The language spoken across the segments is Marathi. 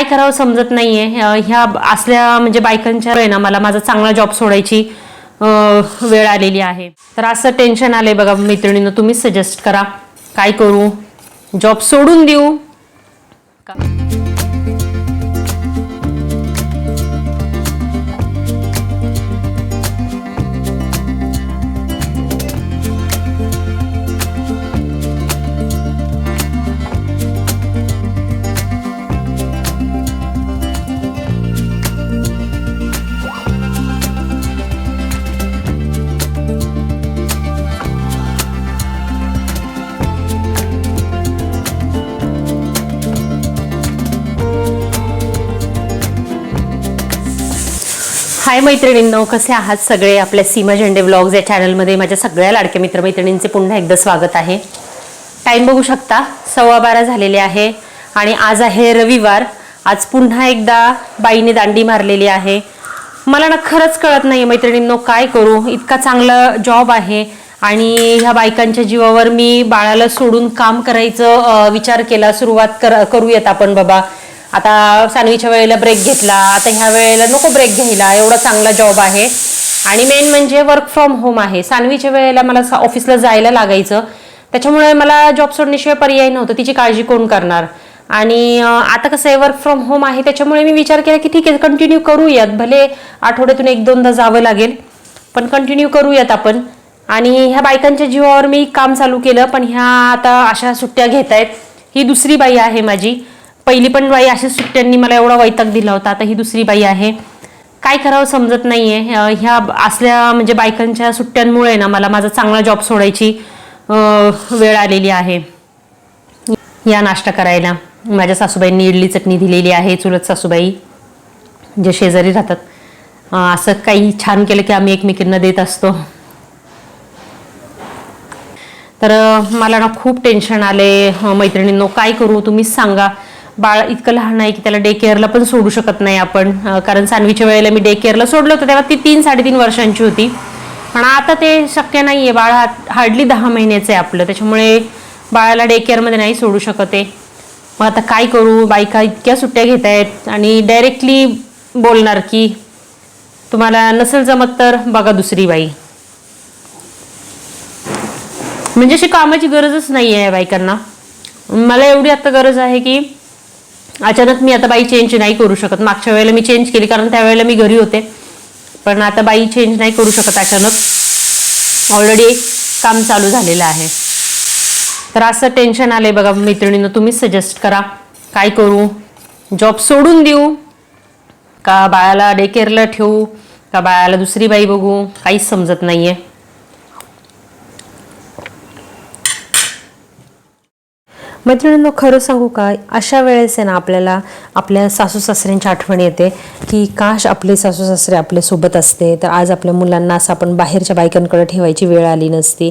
काय करावं समजत नाहीये. ह्या- ह्या असल्या म्हणजे बायकांच्या आहे ना मला माझा चांगला जॉब सोडायची वेळ आलेली आहे. तर असं टेन्शन आलंय बघा मैत्रिणीनं तुम्हीच सजेस्ट करा. काय करू? जॉब सोडून देऊ. का? हाय मैत्रिणींनो कसे आहात? सगळे आपल्या सीमा झेंडे व्लॉग्स या चॅनलमध्ये माझ्या सगळ्या लाडक्या मित्रमैत्रिणींचे पुन्हा एकदा स्वागत आहे. टाईम बघू शकता सव्वा बारा झालेले आहे आणि आज आहे रविवार. आज पुन्हा एकदा बाईने दांडी मारलेली आहे. मला ना खरंच कळत नाही मैत्रिणींनो काय करू? इतका चांगला जॉब आहे आणि ह्या बायकांच्या जीवावर मी बाळाला सोडून काम करायचं विचार केला सुरुवात कर करूयात आपण बाबा. आता सानवीच्या वेळेला ब्रेक घेतला आता ह्या वेळेला नको ब्रेक घ्यायला एवढा चांगला जॉब आहे. आणि मेन म्हणजे वर्क फ्रॉम होम आहे. सानवीच्या वेळेला मला ऑफिसला जायला लागायचं. त्याच्यामुळे मला जॉब सोडण्याशिवाय पर्याय नव्हतं. तिची काळजी कोण करणार? आणि आता कसं आहे वर्क फ्रॉम होम आहे. त्याच्यामुळे मी विचार केला की ठीक आहे कंटिन्यू करूयात. भले आठवड्यातून एक दोनदा जावं लागेल पण कंटिन्यू करूयात आपण. आणि ह्या बायकांच्या जीवावर मी काम चालू केलं पण ह्या आता अशा सुट्ट्या घेत आहेत ही दुसरी बाई आहे माझी. पहिली पण बाई अशाच सुट्ट्यांनी मला एवढा वैताग दिला होता. आता ही दुसरी बाई आहे. काय करावं समजत नाहीये. ह्या- ह्या असल्या म्हणजे बायकांच्या सुट्ट्यांमुळे ना मला माझा चांगला जॉब सोडायची वेळ आलेली आहे. या नाश्ता करायला. माझ्या सासूबाईंनी इडली चटणी दिलेली आहे चुलत सासूबाई जे शेजारी राहतात. असं काही छान केलं की आम्ही एकमेकींना देत असतो. तर मला ना खूप टेन्शन आले मैत्रिणींनो काय करू? तुम्हीच सांगा. बाळ इतकं लहान आहे की त्याला डे केअरला पण सोडू शकत नाही आपण. कारण सानवीच्या वेळेला मी डे केअरला सोडलं होतं तेव्हा ती तीन साडेतीन वर्षांची होती. पण आता ते शक्य नाही आहे बाळ हार्डली दहा महिन्याचं आहे आपलं. त्याच्यामुळे बाळाला डे केअरमध्ये नाही सोडू शकत आहे. मग आता काय करू? बायका इतक्या सुट्ट्या घेत आहेत. आणि डायरेक्टली बोलणार की तुम्हाला नसेल जमत तर बघा दुसरी बाई. म्हणजे अशी कामाची गरजच नाही आहे बायकांना. मला एवढी आता गरज आहे की अचानक मी आता बाई चेंज नाही करू शकत. मागच्या वेळेला मी चेंज केली कारण त्यावेळेला मी घरी होते. पण आता बाई चेंज नाही करू शकत अचानक. ऑलरेडी काम चालू झालेलं आहे. तर असं टेन्शन आलं आहे बघा मैत्रिणीनं तुम्हीच सजेस्ट करा. काय करू? जॉब सोडून देऊ. का बाळाला डे केअरला ठेवू? का बाळाला दुसरी बाई बघू? काहीच समजत नाही आहे मैत्रिणींनो खरं सांगू का? अशा वेळेस आहे ना आपल्याला आपल्या सासू सासऱ्यांची आठवण येते की काश आपले सासू सासरे आपल्यासोबत असते तर आज आपल्या मुलांना असं आपण बाहेरच्या बायकांकडे ठेवायची वेळ आली नसती.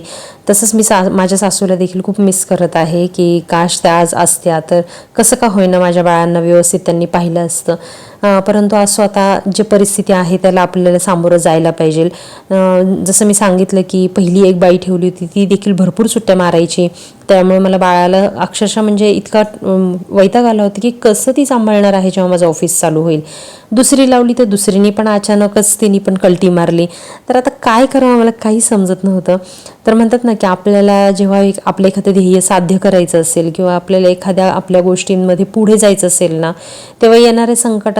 तसंच मी सा माझ्या सासूला देखील खूप मिस करत आहे की काश त्या आज असत्या तर कसं का होईना माझ्या बाळांना व्यवस्थित त्यांनी पाहिलं असतं? परंतु आज आता जी परिस्थिती आहे त्याला आपल्याला सामोरं जायला पाहिजे. जसं मी सांगितलं की पहिली एक बाई ठेवली होती ती देखील भरपूर सुट्ट्या मारायची. त्यामुळे मला बाळाला अक्षरशः म्हणजे इतका वैताग आला होता की कसं ती सांभाळणार आहे जेव्हा माझं ऑफिस चालू होईल. दुसरी लावली तर दुसरीने पण अचानकच तिने पण कल्टी मारली. तर आता काय करावं मला काही समजत नव्हतं. तर म्हणतात ना की आपल्याला जेव्हा एक आपलं एखादं ध्येय साध्य करायचं असेल किंवा आपल्याला एखाद्या आपल्या गोष्टींमध्ये पुढे जायचं असेल ना तेव्हा येणाऱ्या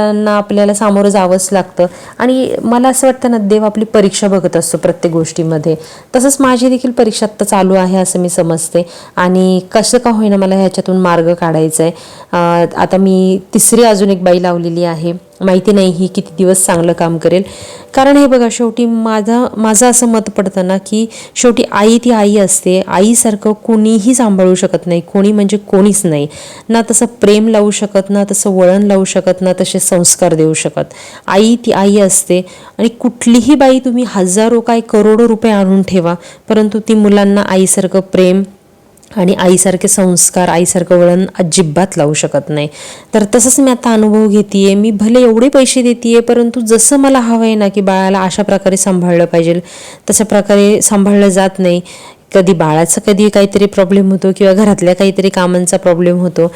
आव्हानांना आपल्याला सामोरं जावंच लागतं. आणि मला असं वाटतं ना देव आपली परीक्षा बघत असतो प्रत्येक गोष्टीमध्ये. तसंच माझी देखील परीक्षा आत्ता चालू आहे असं मी समजते. आणि कसं का होईना मला ह्याच्यातून मार्ग काढायचा आहे आता मी तिसरी अजून एक बाई लावलेली आहे. माहिती नाही ही किती दिवस चांगलं काम करेल. कारण हे बघा शेवटी माझा माझं असं मत पडतं ना की शेवटी आई ती आई असते. आईसारखं कोणीही सांभाळू शकत नाही. कोणी म्हणजे कोणीच नाही. ना तसं प्रेम लावू शकत ना तसं वळण लावू शकत ना तसे संस्कार देऊ शकत. आई ती आई असते. आणि कुठलीही बाई तुम्ही हजारो काय करोडो रुपये आणून ठेवा. परंतु ती मुलांना आईसारखं प्रेम आणि आईसारखे संस्कार आईसारखं वळण अजिबात लावू शकत नाही. तर तसंच मी आता अनुभव घेते मी भले एवढे पैसे देते परंतु जसं मला हवं आहे ना की बाळाला अशा प्रकारे सांभाळलं पाहिजे तशा प्रकारे सांभाळलं जात नाही. कधी बाळाचा कधी काहीतरी प्रॉब्लेम होतो किंवा घरातल्या काहीतरी कामांचा प्रॉब्लेम होतो.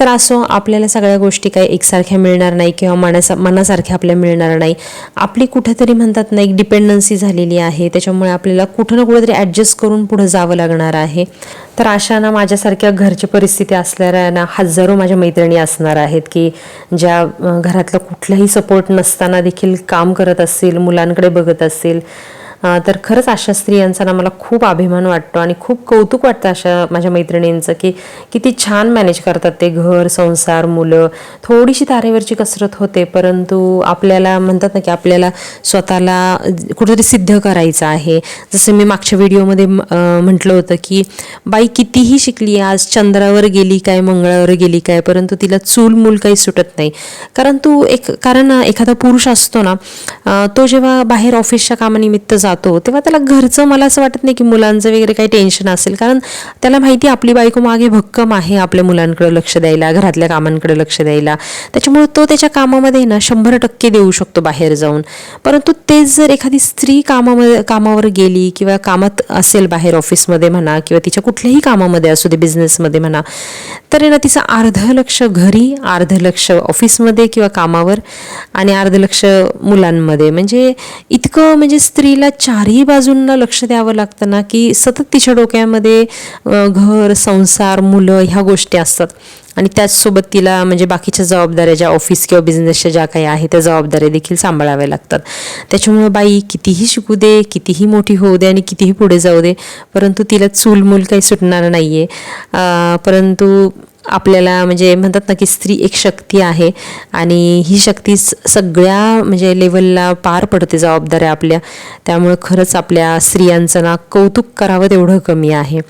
तर असो आपल्याला सगळ्या गोष्टी काही एकसारख्या मिळणार नाही किंवा मनासा मनासारख्या आपल्याला मिळणार नाही. आपली कुठेतरी म्हणतात ना एक डिपेंडन्सी झालेली आहे. त्याच्यामुळे आपल्याला कुठं ना कुठेतरी ॲडजस्ट करून पुढं जावं लागणार आहे. तर अशा ना माझ्यासारख्या घरची परिस्थिती असणाऱ्या ना हजारो माझ्या मैत्रिणी असणार आहेत की ज्या घरातलं घरातला कुठलाही सपोर्ट नसताना देखील काम करत असतील मुलांकडे बघत असतील तर खरंच अशा स्त्रियांचा ना मला खूप अभिमान वाटतो आणि खूप कौतुक वाटतं अशा माझ्या मैत्रिणींचं की किती छान मॅनेज करतात ते घर संसार मुलं. थोडीशी तारेवरची कसरत होते परंतु आपल्याला म्हणतात ना की आपल्याला स्वतःला कुठेतरी सिद्ध करायचं आहे. जसं मी मागच्या व्हिडिओमध्ये म्हटलं होतं की बाई कितीही शिकली आज चंद्रावर गेली काय मंगळावर गेली काय परंतु तिला चूल मूल काही सुटत नाही. कारण तू एक कारण एखादा पुरुष असतो ना तो जेव्हा बाहेर ऑफिसच्या कामानिमित्त जातो. तेव्हा त्याला घरचं मला असं वाटत नाही की मुलांचं वगैरे काही टेन्शन असेल. कारण त्याला माहिती आहे आपली बायको मागे भक्कम आहे आपल्या मुलांकडे लक्ष द्यायला घरातल्या कामांकडे लक्ष द्यायला. त्याच्यामुळे तो त्याच्या कामामध्ये ना शंभर टक्के देऊ शकतो बाहेर जाऊन. परंतु तेच जर एखादी स्त्री कामामध्ये कामावर गेली किंवा कामात असेल बाहेर ऑफिसमध्ये म्हणा किंवा तिच्या कुठल्याही कामामध्ये असू दे बिझनेसमध्ये म्हणा तर ना तिचं अर्ध लक्ष घरी अर्ध लक्ष ऑफिसमध्ये किंवा कामावर आणि अर्ध लक्ष मुलांमध्ये. म्हणजे इतकं म्हणजे स्त्रीला चारही बाजूंना लक्ष द्यावं लागतं ना की सतत तिच्या डोक्यामध्ये घर संसार मुलं ह्या गोष्टी असतात. आणि त्याचसोबत तिला म्हणजे बाकीच्या जबाबदाऱ्या ज्या ऑफिस किंवा बिझनेसच्या ज्या काही आहे त्या जबाबदाऱ्या देखील सांभाळाव्या लागतात. त्याच्यामुळं बाई कितीही शिकू दे कितीही मोठी होऊ दे आणि कितीही पुढे जाऊ दे परंतु तिला चूलमूल काही सुटणार नाही आहे परंतु आपल्याला म्हणजे म्हणतात ना की स्त्री एक शक्ती आहे आणि ही शक्ती स- सगळ्या म्हणजे लेवलला पार पडते जबाबदाऱ्या आपल्या. त्यामुळं खरंच आपल्या स्त्रियांचं ना कौतुक करावं तेवढं कमी आहे.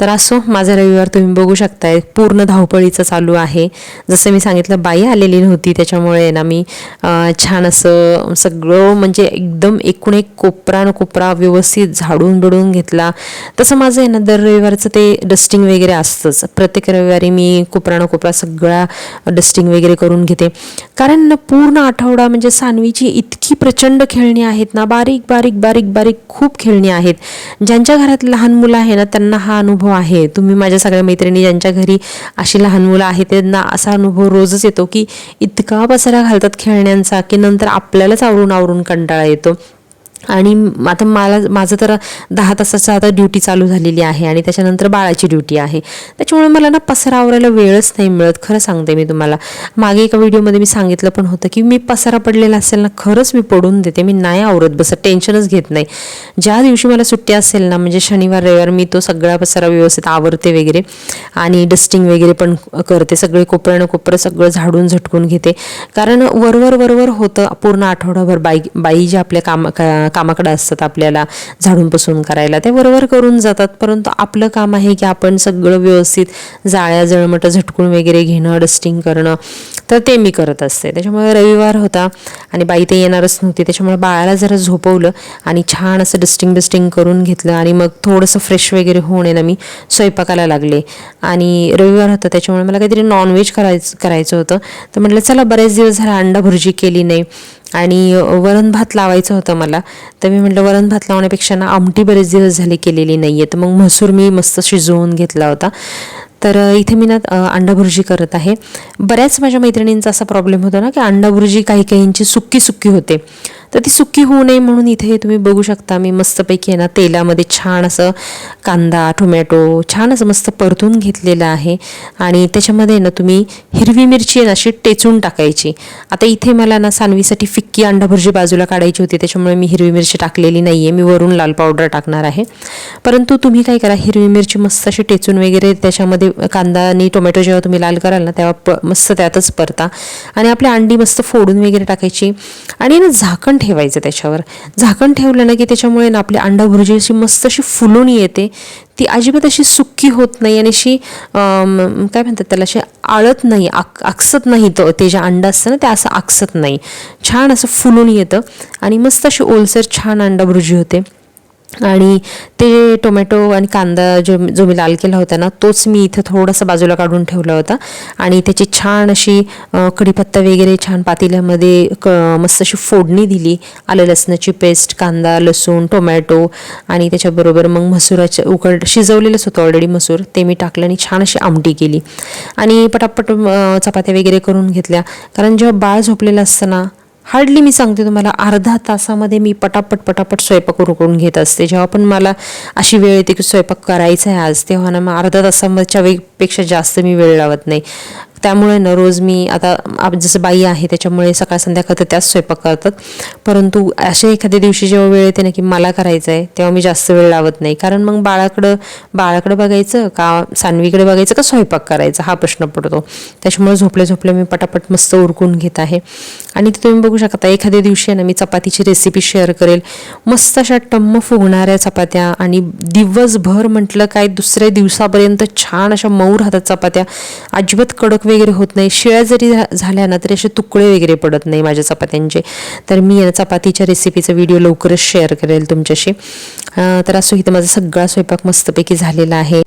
तर असो माझा रविवार तुम्ही बघू शकताय. पूर्ण धावपळीचं चालू आहे. जसं मी सांगितलं बाई आलेली नव्हती. त्याच्यामुळे ना मी छान असं सगळं म्हणजे एकदम एकूण एक कोपरा न कोपरा व्यवस्थित झाडून बिडून घेतला. तसं माझं आहे ना दर रविवारचं ते डस्टिंग वगैरे असतंच. प्रत्येक रविवारी मी कोपरा न कोपरा सगळा डस्टिंग वगैरे करून घेते. कारण पूर्ण आठवडा म्हणजे सानवीची इतकी प्रचंड खेळणी आहेत ना बारीक बारीक बारीक बारीक खूप खेळणी आहेत. ज्यांच्या घरात लहान मुलं आहे ना त्यांना हा अनुभव आहे. तुम्ही माझ्या सगळ्या मैत्रिणी ज्यांच्या घरी अशी लहान मुलं आहेत त्यांना असा अनुभव रोजच येतो की इतका पसारा घालतात खेळण्यांचा की नंतर आपल्यालाच आवरून आवरून कंटाळा येतो. आणि आता मला माझं तर दहा तासाचं आता ड्युटी चालू झालेली आहे आणि त्याच्यानंतर बाळाची ड्युटी आहे. त्याच्यामुळे मला ना पसारा आवरायला वेळच नाही मिळत खरं सांगते मी तुम्हाला. मागे एका व्हिडिओमध्ये मी सांगितलं पण होतं की मी पसारा पडलेला असेल ना खरंच मी पडून देते मी नाही आवरत बसत टेन्शनच घेत नाही. ज्या दिवशी मला सुट्टी असेल ना म्हणजे शनिवार रविवार मी तो सगळा पसारा व्यवस्थित आवरते वगैरे आणि डस्टिंग वगैरे पण करते सगळे कोपऱ्यानं कोपरं सगळं झाडून झटकून घेते. कारण वरवर वरवर होतं पूर्ण आठवडाभर बाई बाई ज्या आपल्या काम का- कामाकडे असतात आपल्याला झाडून पसून करायला ते बरोबर करून जातात. परंतु आपलं काम आहे की आपण सगळं व्यवस्थित जाळ्या जळमटं झटकून वगैरे घेणं डस्टिंग करणं तर ते मी करत असते. त्याच्यामुळे रविवार होता आणि बाई ते येणारच नव्हती. त्याच्यामुळे बाळाला जरा झोपवलं आणि छान असं डस्टिंग बिस्टिंग करून घेतलं आणि मग थोडंसं फ्रेश वगैरे होऊन आहे ना मी स्वयंपाकाला लागले. आणि रविवार होता त्याच्यामुळे मला काहीतरी नॉनव्हेज करायचं करायचं होतं. तर म्हटलं चला बरेच दिवस झाला अंडा भुर्जी केली नाही. आणि वरण भात लावायचं होतं मला. तर मी म्हटलं वरण भात लावण्यापेक्षा ना आमटी बरेच दिवस झाले केलेली नाही आहे तर मग मसूर मी मस्त शिजवून घेतला होता. तर इथे मी ना अंडा भुर्जी करत आहे. बऱ्याच माझ्या मैत्रिणींचा असा प्रॉब्लेम होतो ना की अंडा भुर्जी काही काहींची सुक्की सुक्की होते. तर ती सुकी होऊ नये म्हणून इथे तुम्ही बघू शकता मी मस्तपैकी आहे ना तेलामध्ये छान असं कांदा टोमॅटो छान असं मस्त परतून घेतलेलं आहे. आणि त्याच्यामध्ये ना तुम्ही हिरवी मिरची आहे ना अशी टेचून टाकायची. आता इथे मला ना सानवीसाठी फिक्की अंडा भुर्जी बाजूला काढायची होती त्याच्यामुळे मी हिरवी मिरची टाकलेली नाही आहे मी वरून लाल पावडर टाकणार आहे. परंतु तुम्ही काय करा हिरवी मिरची मस्त अशी टेचून वगैरे त्याच्यामध्ये कांदा आणि टोमॅटो जेव्हा तुम्ही लाल कराल ना तेव्हा प मस्त त्यातच परता. आणि आपली अंडी मस्त फोडून वगैरे टाकायची. आणि ना झाकण ठेवायचं त्याच्यावर. झाकण ठेवलं ना की त्याच्यामुळे ना आपली अंडा भुर्जी अशी मस्त अशी फुलून येते. ती अजिबात अशी सुक्की होत नाही आणि अशी काय म्हणतात त्याला अशी आळत नाही आक आकसत नाही तो. ते जे अंडा असतं ना ते असं आकसत नाही. छान असं फुलून येतं. आणि मस्त अशी ओलसर छान अंडा भुर्जी होते. आणि ते टोमॅटो आणि कांदा जो जो मी लाल केला होता ना तोच मी इथं थोडासा बाजूला काढून ठेवला होता. आणि त्याची छान अशी कढीपत्ता वगैरे छान पातेल्यामध्ये क मस्त अशी फोडणी दिली. आलं लसणाची पेस्ट कांदा लसूण टोमॅटो आणि त्याच्याबरोबर मग मसुराचं उकड शिजवलेलंच होतं ऑलरेडी मसूर. ते मी टाकलं आणि छान अशी आमटी केली. आणि पटापट चपात्या वगैरे करून घेतल्या. कारण जेव्हा बाळ झोपलेलं असतं ना हार्डली मी सांगते तुम्हाला अर्धा तासामध्ये मी पटापट पटापट स्वयंपाक उरकून घेत असते. जेव्हा पण मला अशी वेळ येते की स्वयंपाक करायचा आहे आज तेव्हा ना मग अर्धा तासामधच्या वेगपेक्षा जास्त मी वेळ लावत नाही. त्यामुळे ना रोज मी आता जसं बाई आहे त्याच्यामुळे सकाळ संध्याकाळ तर त्याच स्वयंपाक करतात. परंतु अशा एखाद्या दिवशी जेव्हा वेळ येते ना की मला करायचं आहे तेव्हा मी जास्त वेळ लावत नाही. कारण मग बाळाकडं बाळाकडं बघायचं का सानवीकडे बघायचं का स्वयंपाक करायचा हा प्रश्न पडतो. त्याच्यामुळे झोपले झोपले मी पटापट मस्त उरकून घेत आहे. आणि ते तुम्ही बघू शकता एखाद्या दिवशी आहे ना मी चपातीची रेसिपी शेअर करेल. मस्त अशा टम्म फुगणाऱ्या चपात्या आणि दिवसभर म्हटलं काय दुसऱ्या दिवसापर्यंत छान अशा मऊ राहतात चपात्या. अजिबात कडक वगैरे होत नाही. शिळ्या जरी झाल्या ना तरी असे तुकडे वगैरे पडत नाही माझ्या चपात्यांचे. तर मी या चपातीच्या रेसिपीचा व्हिडिओ लवकरच शेअर करेल तुमच्याशी. तर असो इथं माझा सगळा स्वयंपाक मस्तपैकी झालेला आहे.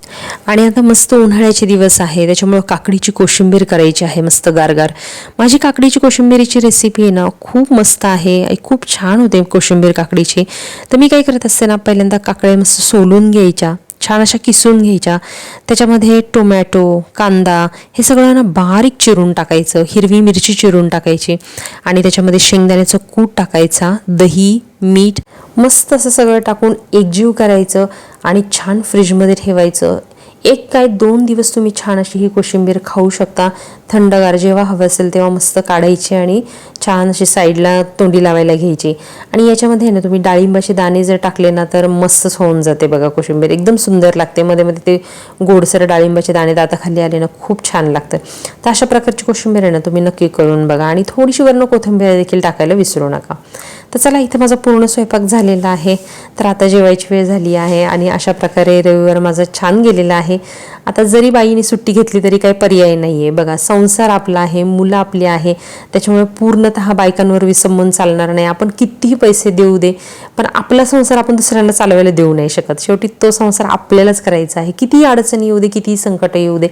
आणि आता मस्त उन्हाळ्याचे दिवस आहे. त्याच्यामुळे काकडीची कोशिंबीर करायची आहे मस्त गारगार. माझी काकडीची कोशिंबीरीची रेसिपी आहे ना खूप मस्त आहे. आणि खूप छान होते कोशिंबीर काकडीची. तर मी काय करत असते ना पहिल्यांदा काकड्या मस्त सोलून घ्यायच्या. छान अशा किसून घ्यायच्या. त्याच्यामध्ये टोमॅटो कांदा हे सगळं ना बारीक चिरून टाकायचं. हिरवी मिरची चिरून टाकायची. आणि त्याच्यामध्ये शेंगदाण्याचं कूट टाकायचा. दही मीठ मस्त असं सगळं टाकून एकजीव करायचं आणि छान फ्रीजमध्ये ठेवायचं. एक काय दोन दिवस तुम्ही छान अशी ही कोशिंबीर खाऊ शकता. थंडगार जेव्हा हवं असेल तेव्हा मस्त काढायची आणि छान अशी साईडला तोंडी लावायला घ्यायची. आणि याच्यामध्ये ना तुम्ही डाळिंबाचे दाणे जर टाकले ना तर मस्तच होऊन जाते बघा कोशिंबीर. एकदम सुंदर लागते. मध्ये मध्ये ते गोडसर डाळिंबाचे दाणे दाताखाली आले ना खूप छान लागतं. तर अशा प्रकारची कोशिंबीर आहे ना तुम्ही नक्की करून बघा. आणि थोडीशी वर्ण कोथिंबीर देखील टाकायला विसरू नका. तर चला इथं माझा पूर्ण स्वयंपाक झालेला आहे. तर आता जेवायची वेळ झाली आहे आणि अशा प्रकारे रविवार माझा छान गेलेला आहे. आता जरी बाईने सुट्टी घेतली तरी काही पर्याय नाही आहे बघा संसार आपला आहे मुलं आपली आहे. त्याच्यामुळे पूर्ण पूर्णतः बायकांवर विसंबून चालणार नाही. आपण कितीही पैसे देऊ दे पण आपला संसार आपण दुसऱ्यांना चालवायला देऊ नाही शकत. शेवटी तो संसार आपल्यालाच करायचा आहे. कितीही अडचणी येऊ दे कितीही संकट येऊ दे.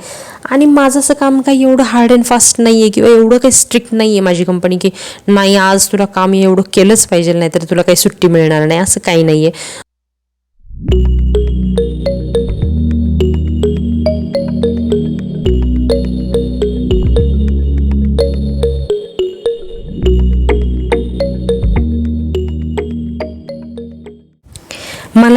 आणि माझं असं काम काही एवढं हार्ड अँड फास्ट नाही आहे किंवा एवढं काही स्ट्रिक्ट नाही आहे माझी कंपनी की नाही आज तुला काम एवढं केलंच पाहिजे नाही तर तुला काही सुट्टी मिळणार नाही. असं काही नाही आहे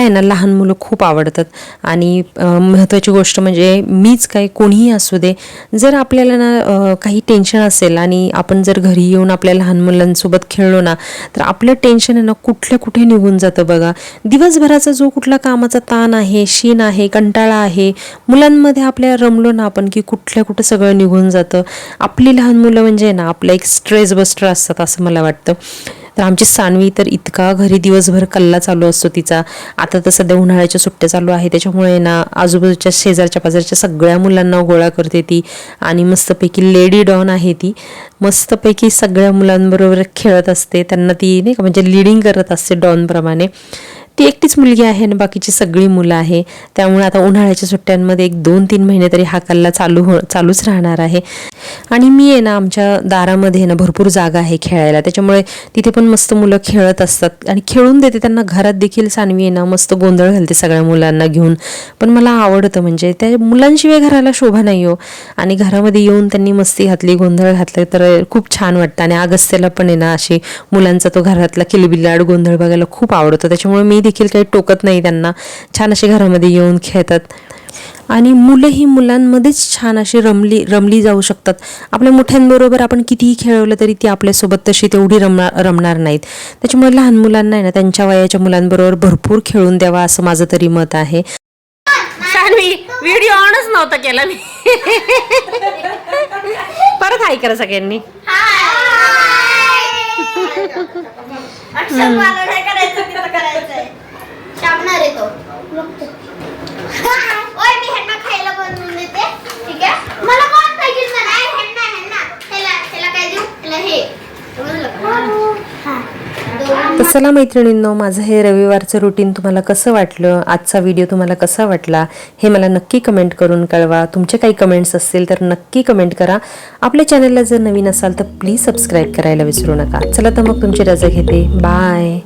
आहे ना लहान मुलं खूप आवडतात. आणि महत्त्वाची गोष्ट म्हणजे मीच काय कोणीही असू दे जर आपल्याला ना काही टेन्शन असेल आणि आपण जर घरी येऊन आपल्या लहान मुलांसोबत खेळलो ना तर आपलं टेन्शन आहे ना कुठल्या कुठे निघून जातं बघा. दिवसभराचा जो कुठला कामाचा ताण आहे शीन आहे कंटाळा आहे मुलांमध्ये आपल्या रमलो ना आपण की कुठल्या कुठं सगळं निघून जातं. आपली लहान मुलं म्हणजे ना आपलं एक स्ट्रेस बस्टर असतात असं मला वाटतं. तर आमची सानवी तर इतका घरी दिवसभर कल्ला चालू असतो तिचा. आता तर सध्या उन्हाळ्याच्या सुट्ट्या चालू आहे त्याच्यामुळे ना आजूबाजूच्या शेजारच्या पाजारच्या सगळ्या मुलांना गोळा करते ती आणि मस्तपैकी लेडी डॉन आहे ती. मस्तपैकी सगळ्या मुलांबरोबर खेळत असते. त्यांना ती नाही का म्हणजे लिडिंग करत असते डॉनप्रमाणे. ती एकटीच मुलगी आहे आणि बाकीची सगळी मुलं आहे. त्यामुळे आता उन्हाळ्याच्या सुट्ट्यांमध्ये एक दोन तीन महिने तरी हा कल्ला चालू हो चालूच राहणार आहे. आणि मी आहे ना आमच्या दारामध्ये ना भरपूर जागा आहे खेळायला. त्याच्यामुळे तिथे पण मस्त मुलं खेळत असतात. आणि खेळून देते त्यांना. घरात देखील सानवी आहे ना मस्त गोंधळ घालते सगळ्या मुलांना घेऊन. पण मला आवडतं म्हणजे त्या मुलांशिवाय घराला शोभा नाही हो. आणि घरामध्ये येऊन त्यांनी मस्ती घातली गोंधळ घातले तर खूप छान वाटतं. आणि अगस्त्याला पण आहे ना अशी मुलांचा तो घरातला किलबिलाड गोंधळ बघायला खूप आवडतो. त्याच्यामुळे मी देखील काही टोकत नाही त्यांना. छान असे घरामध्ये येऊन खेळतात. आणि मुलं ही मुलांमध्येच छान अशी रमली रमली जाऊ शकतात. आपल्या मोठ्यांबरोबर आपण कितीही खेळवलं तरी ती आपल्यासोबत तशी तेवढी रमणार रमणार नाहीत. त्याच्यामुळे लहान मुलांना आहे ना त्यांच्या वयाच्या मुलांबरोबर भरपूर खेळून द्यावा असं माझं तरी मत आहे. व्हिडिओ ऑनच नव्हता केला मी. परत हाय करा सगळ्यांनी अक्षर मला नाही करायचं तिथं करायचंय शाबणार आहे तो. ओय मी ह्यांना खायला बनवून देते. ठीक आहे? मला कोण पाहिजे ह्यांना ह्यांना. ह्याला ह्याला काय देऊ? ह्याला हे? हा. तर चला मैत्रिणींनो माझं हे रविवारचं रुटीन तुम्हाला कसं वाटलं? आजचा व्हिडिओ तुम्हाला कसा वाटला? हे मला नक्की कमेंट करून कळवा. तुमचे काही कमेंट्स असतील तर नक्की कमेंट करा. आपल्या चॅनलला जर नवीन असाल तर प्लीज सबस्क्राईब करायला विसरू नका. चला तर मग तुमची रजा घेते. बाय